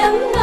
bien.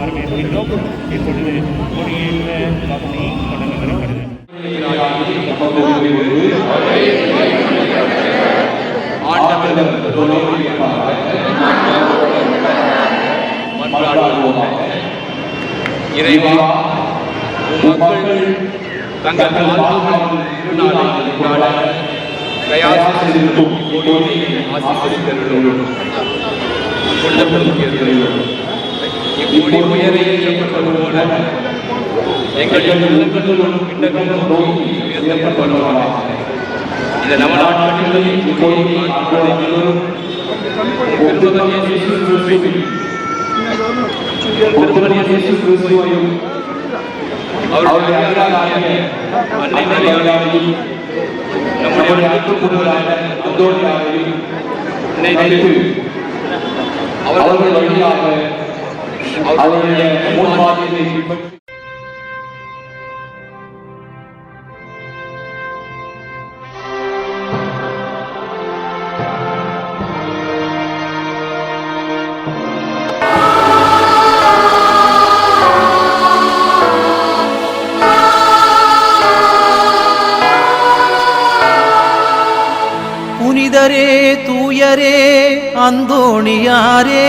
நாம் வரவேற்கின்றோம் இப்பொழுது கொடியேற்ற பகுதி தொடங்குகிறது இறைவா மக்கள் தங்கள் பிரயாசித்திருக்கும் இக்கொடி உயரே ஏற்றப்பட்டது போல எங்களின் உள்ளங்களும் விண்ணகங்களும் நோக்கி உயர்த்தப்படுவதாக. இந்த நவநாட்களில் இக்கொடியை ஆண்டவர்களும் திருமகன் இயேசு கிறிஸ்துவின் திருமகன் இயேசு கிறிஸ்துவையும் அவருடைய அருளாகிய அன்னை மரியாதையும் நம்முடைய அன்புக்குரியவரான அந்தோனியாரையும் நினைத்து அவர்கள் வழியாக அவருடைய முன்மாதிரியை பின்பற்றி புனிதரே தூயரே அந்தோணியாரே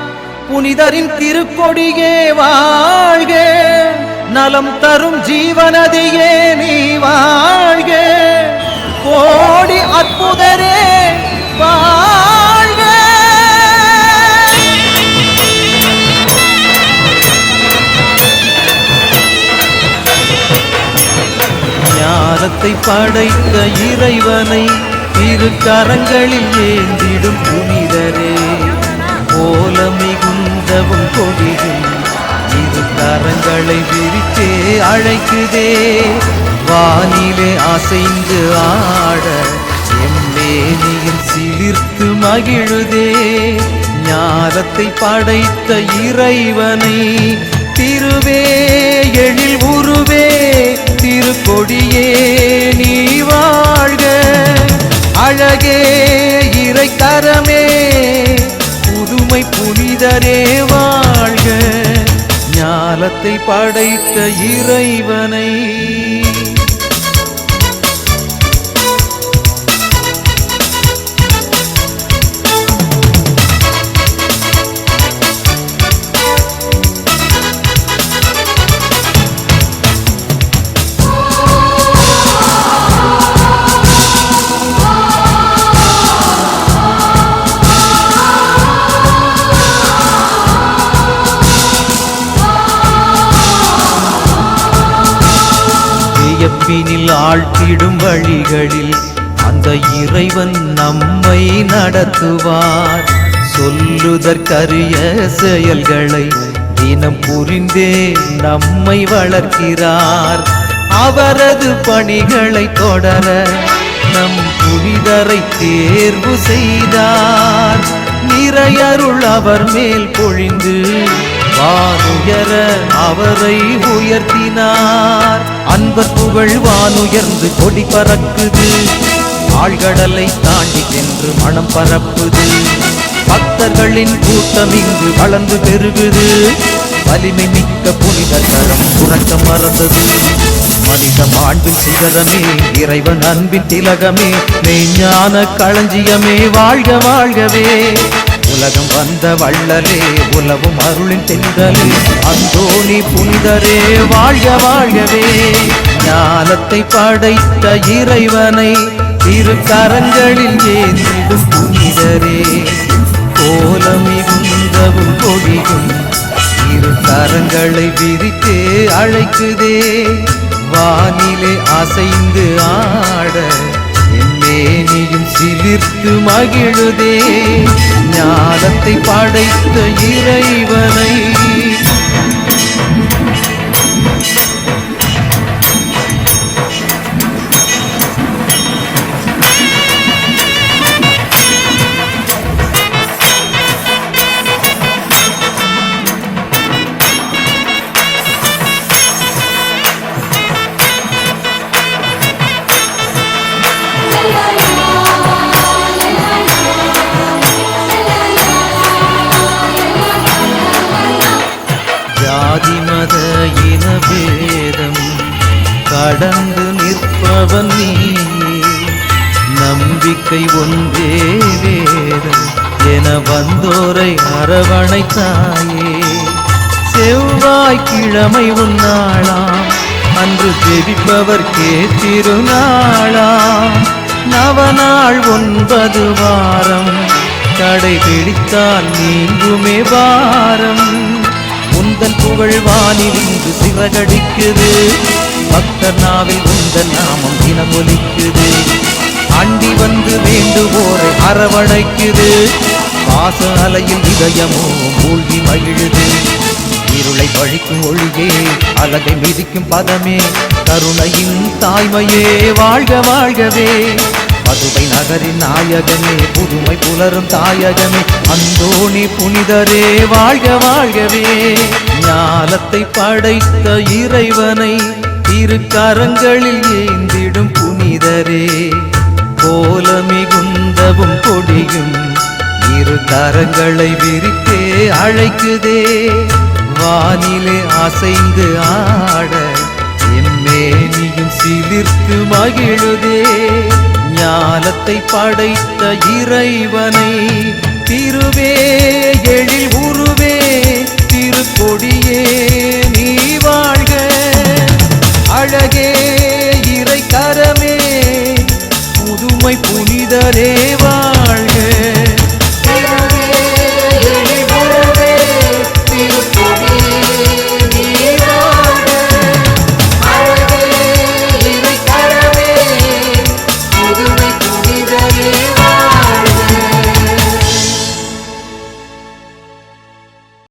புனிதரின் திருக்கொடியே வாழ்க. நலம் தரும் ஜீவனதையே நீ வாழ்க. கோடி அற்புதரே வாழ்க. ஞானத்தை படைத்த இறைவனை இரு கரங்களில் ஏந்திடும் நிலவும் கொடிகள் இரு தரங்களை விரித்தே அழைக்குதே. வானிலே அசைந்து ஆட எம்மேனியில் சிலிர்த்து மகிழுதே. ஞானத்தை படைத்த இறைவனை திருவே எழில் உருவே. திருக்கொடியே நீ வாழ்க. அழகே இறைத்தரமே உம்மை புனிதரே வாழ்க. ஞானத்தை படைத்த இறைவனை வியப்பினில் ஆழ்த்திடும் வழிகளில் அந்த இறைவன் நம்மை நடத்துவார். சொல்லுதற்கரிய செயல்களை தினம் புரிந்தே நம்மை வளர்க்கிறார். அவரது பணிகளை தொடர நம் புனிதரை தேர்வு செய்தார். நிறையருள் அவர் மேல் பொழிந்து வானுயர அவரை உயர்த்தினார். அன்பர் புகழ் வானுயர்ந்து கொடி பறக்குது. ஆழ்கடலை தாண்டி சென்று மனம் பரப்புது. பக்தர்களின் கூட்டம் இங்கு வளர்ந்து பெருகுது. வலிமை மிக்க புனித தரம் உறக்க மறந்தது. மனித மாண்பின் சிகரமே இறைவன் அன்பின் திலகமே மெய்ஞான களஞ்சியமே வாழ்க வாழ்கவே. உலகம் வந்த வள்ளலே உலவும் அருளின் தெந்தலே அந்தோணி புனிதரே வாழ்க வாழ்கவே. ஞானத்தை படைத்த இறைவனை இரு கரங்களில் ஏந்திடும் புனிதரே. கோலமிகுந்தவும் கொடியும் இரு கரங்களை விரித்து அழைக்குதே. வானிலே அசைந்து ஆட எம்மேனியும் மகிழுதே. ஞானத்தை படைத்த இறைவனை கடந்து நிற்பவன் நீ. நம்பிக்கை ஒன்றே வேதம் என வந்தோரை அரவணைத்தாயே. செவ்வாய்க்கிழமை உன்னாளாம் அன்று ஜெபிப்பவர் திருநாளாம் நவநாள் ஒன்பது வாரம் கடைபிடித்தால் நீங்குமே வாரம் உந்தன் புகழ் வானில் இங்கு சிறகடிக்குது பக்தர் நாவில் உந்தன் நாமம் தினம் ஒலிக்குது அண்டி வந்து வேண்டுவோரை அரவணைக்குது. பாச அலையில் இதயமோ மூழ்கி மகிழுது. இருளை பழிக்கும் ஒளியே அழகை மிதிக்கும் பதமே. கருணையின் தாய்மையே வாழ்க வாழ்கவே. மதுவை நகரின் நாயகமே புதுமை புலரும் தாயகமே அந்தோணி புனிதரே வாழ்க வாழ்கவே. ஞானத்தை படைத்த இறைவனை இரு கரங்களில் ஏந்திடும் புனிதரே. கோல மிகுந்தவும் கொடியும் இரு கரங்களை விரித்தே அழைக்குதே. வானிலே அசைந்து ஆட என் மேனியும் சிலிர்த்து மகிழுதே. ஞானத்தை படைத்த இறைவனை திருவே எழில் உருவே திருக்கொடியே நீ வாழ்க. அழகே இறை கரமே புதுமை புனிதரேவா